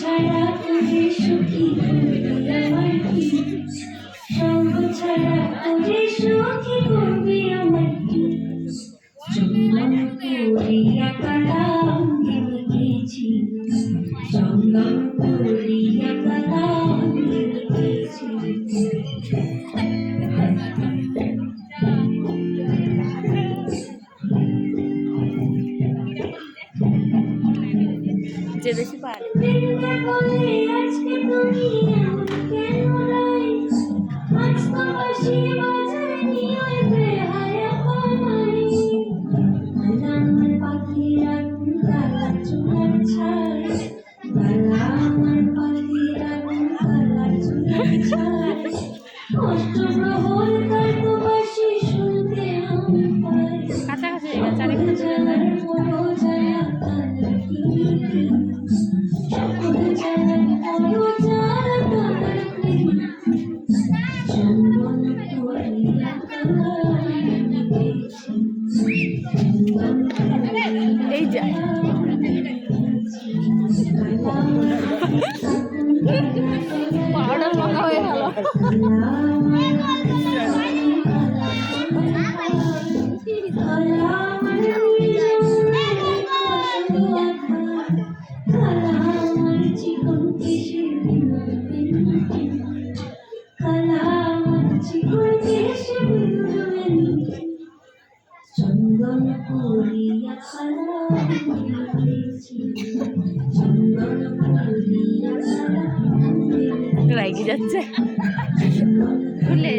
ছাড়া তোরে সুখী করবি আমার কি সঙ্গ ছাড়া তোরে সুখী করবি আমার কি চন্দন পুরিয়া কালা অঙ্গে লিখেছি চন্দন পুরিয়া যে বেশি পারে। দিনটা এই যায় পাউডার মাখা হয়ে গেল। চন্দন পুরিয়া খালা চন্দন পুরিয়া খালা যাচ্ছে খুলে